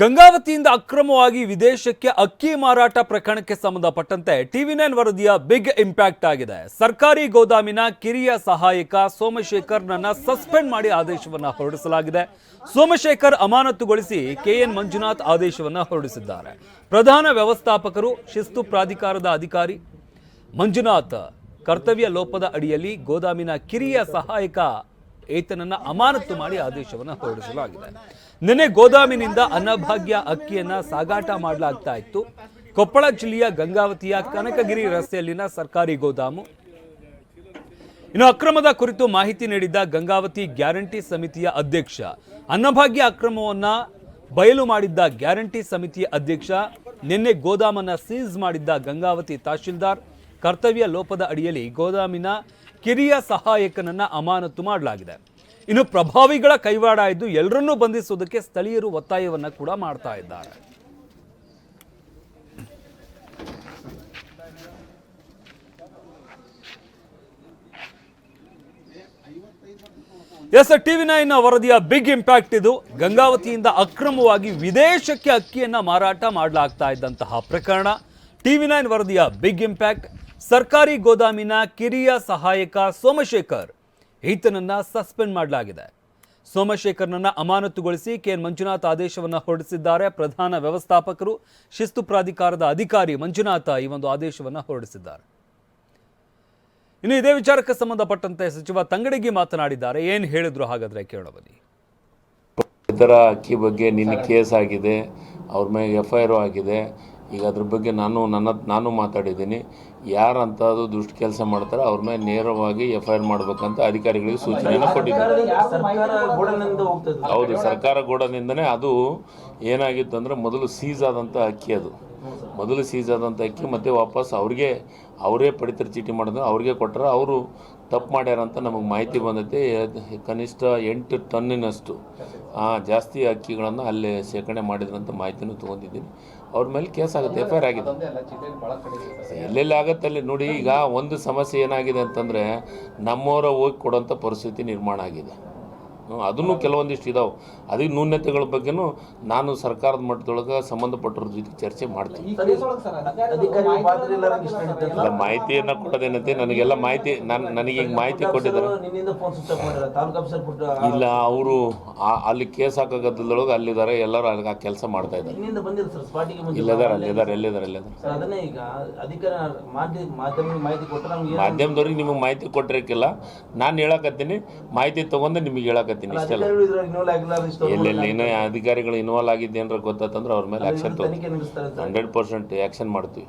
ಗಂಗಾವತಿಯಿಂದ ಅಕ್ರಮವಾಗಿ ವಿದೇಶಕ್ಕೆ ಅಕ್ಕಿ ಮಾರಾಟ ಪ್ರಕರಣಕ್ಕೆ ಸಂಬಂಧಪಟ್ಟಂತೆ ಟಿವಿ ನೈನ್ ವರದಿಯ ಬಿಗ್ ಇಂಪ್ಯಾಕ್ಟ್ ಆಗಿದೆ. ಸರ್ಕಾರಿ ಗೋದಾಮಿನ ಕಿರಿಯ ಸಹಾಯಕ ಸೋಮಶೇಖರ್ನನ್ನ ಸಸ್ಪೆಂಡ್ ಮಾಡಿ ಆದೇಶವನ್ನು ಹೊರಡಿಸಲಾಗಿದೆ. ಸೋಮಶೇಖರ್ ಅಮಾನತುಗೊಳಿಸಿ ಕೆಎನ್ ಮಂಜುನಾಥ್ ಆದೇಶವನ್ನು ಹೊರಡಿಸಿದ್ದಾರೆ. ಪ್ರಧಾನ ವ್ಯವಸ್ಥಾಪಕರು, ಶಿಸ್ತು ಪ್ರಾಧಿಕಾರದ ಅಧಿಕಾರಿ, ಮಂಜುನಾಥ್ ಕರ್ತವ್ಯ ಲೋಪದ ಅಡಿಯಲ್ಲಿ ಗೋದಾಮಿನ ಕಿರಿಯ ಸಹಾಯಕ ಈತನನ್ನ ಅಮಾನತು ಮಾಡಿ ಆದೇಶವನ್ನು ಹೊರಡಿಸಲಾಗಿದೆ. ನಿನ್ನೆ ಗೋದಾಮಿನಿಂದ ಅನ್ನಭಾಗ್ಯ ಅಕ್ಕಿಯನ್ನ ಸಾಗಾಟ ಮಾಡಲಾಗ್ತಾ ಇತ್ತು. ಕೊಪ್ಪಳ ಜಿಲ್ಲೆಯ ಗಂಗಾವತಿಯ ಕನಕಗಿರಿ ರಸ್ತೆಯಲ್ಲಿನ ಸರ್ಕಾರಿ ಗೋದಾಮು. ಇನ್ನು ಅಕ್ರಮದ ಕುರಿತು ಮಾಹಿತಿ ನೀಡಿದ್ದ ಗಂಗಾವತಿ ಗ್ಯಾರಂಟಿ ಸಮಿತಿಯ ಅಧ್ಯಕ್ಷ, ಅನ್ನಭಾಗ್ಯ ಅಕ್ರಮವನ್ನು ಬಯಲು ಮಾಡಿದ್ದ ಗ್ಯಾರಂಟಿ ಸಮಿತಿಯ ಅಧ್ಯಕ್ಷ, ನಿನ್ನೆ ಗೋದಾಮನ್ನ ಸೀಸ್ ಮಾಡಿದ್ದ ಗಂಗಾವತಿ ತಹಶೀಲ್ದಾರ್, ಕರ್ತವ್ಯ ಲೋಪದ ಅಡಿಯಲ್ಲಿ ಗೋದಾಮಿನ ಕಿರಿಯ ಸಹಾಯಕನನ್ನ ಅಮಾನತು ಮಾಡಲಾಗಿದೆ. ಇನ್ನು ಪ್ರಭಾವಿಗಳ ಕೈವಾಡ ಇದ್ದು ಎಲ್ಲರನ್ನೂ ಬಂಧಿಸುವುದಕ್ಕೆ ಸ್ಥಳೀಯರು ಒತ್ತಾಯವನ್ನು ಕೂಡ ಮಾಡ್ತಾ ಇದ್ದಾರೆ. ಎಸ್ ಟಿವಿ ನೈನ್ ವರದಿಯ ಬಿಗ್ ಇಂಪ್ಯಾಕ್ಟ್ ಇದು. ಗಂಗಾವತಿಯಿಂದ ಅಕ್ರಮವಾಗಿ ವಿದೇಶಕ್ಕೆ ಅಕ್ಕಿಯನ್ನು ಮಾರಾಟ ಮಾಡಲಾಗ್ತಾ ಇದ್ದಂತಹ ಪ್ರಕರಣ. ಟಿವಿ ನೈನ್ ವರದಿಯ ಬಿಗ್ ಇಂಪ್ಯಾಕ್ಟ್. ಸರ್ಕಾರಿ ಗೋದಾಮಿನ ಕಿರಿಯ ಸಹಾಯಕ ಸೋಮಶೇಖರ್. ಈತನನ್ನ ಸಸ್ಪೆಂಡ್ ಮಾಡಲಾಗಿದೆ. ಸೋಮಶೇಖರ್ನನ್ನ ಅಮಾನತುಗೊಳಿಸಿ ಕೆಎನ್ ಮಂಜುನಾಥ್ ಆದೇಶವನ್ನು ಹೊರಡಿಸಿದ್ದಾರೆ. ಪ್ರಧಾನ ವ್ಯವಸ್ಥಾಪಕರು, ಶಿಸ್ತು ಪ್ರಾಧಿಕಾರದ ಅಧಿಕಾರಿ ಮಂಜುನಾಥ ಈ ಒಂದು ಆದೇಶವನ್ನು ಹೊರಡಿಸಿದ್ದಾರೆ. ಇನ್ನು ಇದೇ ವಿಚಾರಕ್ಕೆ ಸಂಬಂಧಪಟ್ಟಂತೆ ಸಚಿವ ತಂಗಡಿಗೆ ಮಾತನಾಡಿದ್ದಾರೆ. ಏನು ಹೇಳಿದ್ರು ಹಾಗಾದ್ರೆ ಕೇಳೋ ಬನ್ನಿ ಇದರ ಅಕ್ಕಿ ಬಗ್ಗೆ ನಿನ್ನೆ ಕೇಸ್ ಆಗಿದೆ. ಅವ್ರ ಮೇಲೆ ಎಫ್ ಐ ಆರ್ ಆಗಿದೆ. ಈಗ ಅದ್ರ ಬಗ್ಗೆ ನಾನು ನನ್ನ ನಾನು ಮಾತಾಡಿದ್ದೀನಿ. ಅದು ದುಷ್ಟ ಕೆಲಸ ಮಾಡ್ತಾರೆ ಅವ್ರ ಮೇಲೆ ನೇರವಾಗಿ ಎಫ್ ಐ ಆರ್ ಮಾಡ್ಬೇಕಂತ ಅಧಿಕಾರಿಗಳಿಗೆ ಸೂಚನೆಯನ್ನು ಕೊಟ್ಟಿದ್ದಾರೆ. ಹೌದು ಸರ್ಕಾರ ಗೋಡನಿಂದನೇ ಅದು ಏನಾಗಿತ್ತು ಅಂದರೆ ಮೊದಲು ಸೀಸ್ ಆದಂಥ ಅಕ್ಕಿ ಅದು. ಮೊದಲು ಸೀಸ್ ಆದಂಥ ಅಕ್ಕಿ ಮತ್ತೆ ವಾಪಸ್ ಅವ್ರಿಗೆ ಅವರೇ ಪಡಿತರ ಚೀಟಿ ಮಾಡಿದ್ರೆ ಅವ್ರಿಗೆ ಕೊಟ್ಟರೆ ಅವರು ತಪ್ಪು ಮಾಡ್ಯಾರಂತ ನಮಗೆ ಮಾಹಿತಿ ಬಂದೈತಿ. ಕನಿಷ್ಠ ಎಂಟು ಟನ್ನಿನಷ್ಟು ಆ, ಜಾಸ್ತಿ ಅಕ್ಕಿಗಳನ್ನು ಅಲ್ಲೇ ಶೇಖರಣೆ ಮಾಡಿದ್ರಂತ ಮಾಹಿತಿನೂ ತೊಗೊಂಡಿದ್ದೀನಿ. ಅವ್ರ ಮೇಲೆ ಕೇಸ್ ಆಗುತ್ತೆ ಎಫ್ ಐ ಆರ್ ಆಗಿದೆ. ಎಲ್ಲೆಲ್ಲಿ ಆಗುತ್ತೆ ಅಲ್ಲಿ ನೋಡಿ ಈಗ ಒಂದು ಸಮಸ್ಯೆ ಏನಾಗಿದೆ ಅಂತಂದರೆ ನಮ್ಮವರ ಹೋಗಿ ಕೊಡೋಂಥ ಪರಿಸ್ಥಿತಿ ನಿರ್ಮಾಣ ಆಗಿದೆ. ಅದನ್ನು ಕೆಲವೊಂದಿಷ್ಟು ಇದಾವೆ. ಅದಕ್ಕೆ ನ್ಯೂನ್ಯತೆಗಳ ಬಗ್ಗೆನೂ ನಾನು ಸರ್ಕಾರದ ಮಟ್ಟದೊಳಗೆ ಸಂಬಂಧಪಟ್ಟವ್ರ ಜೊತೆ ಚರ್ಚೆ ಮಾಡ್ತೀನಿ. ಮಾಹಿತಿಯನ್ನು ಕೊಡೋದೇನಂತೆ ನನಗೆಲ್ಲ ಮಾಹಿತಿ ನಾನು ನನಗೆ ಈಗ ಮಾಹಿತಿ ಕೊಟ್ಟಿದ್ದಾರೆ. ಇಲ್ಲ ಅವರು ಅಲ್ಲಿ ಕೇಸ್ ಹಾಕೋದ್ರೊಳಗೆ ಅಲ್ಲಿದ್ದಾರೆ ಎಲ್ಲರೂ ಅಲ್ಲಿ ಆ ಕೆಲಸ ಮಾಡ್ತಾ ಇದ್ದಾರೆ. ಇಲ್ಲಿದ್ದಾರೆ ಅಲ್ಲಿದ್ದಾರೆ ಎಲ್ಲಿದ್ದಾರೆ ಎಲ್ಲಿದ್ದಾರೆ ಮಾಧ್ಯಮದವ್ರಿಗೆ ನಿಮಗೆ ಮಾಹಿತಿ ಕೊಟ್ಟಿರಕ್ಕಿಲ್ಲ ನಾನು ಹೇಳಕತ್ತೀನಿ ಮಾಹಿತಿ ತೊಗೊಂಡು ನಿಮಗೆ ಹೇಳಕತ್ತೀನಿ. ಇಷ್ಟೆಲ್ಲ. ಅಧಿಕಾರಿಗಳು ಇದ್ರಾಗ ಇನ್ವಾಲ್ವ್ ಆಗಿಲ್ಲ ಇಷ್ಟು ಎಲ್ಲೆಲ್ಲಿ ಇನ್ನೂ ಅಧಿಕಾರಿಗಳು ಇನ್ವಾಲ್ವ್ ಆಗಿದ್ದೇನಾರ ಗೊತ್ತಾತಂದ್ರೆ ಅವ್ರ ಮೇಲೆ ಆ್ಯಕ್ಷನ್ ತಗೋ ಹಂಡ್ರೆಡ್ ಪರ್ಸೆಂಟ್ ಆ್ಯಕ್ಷನ್ ಮಾಡ್ತೀವಿ.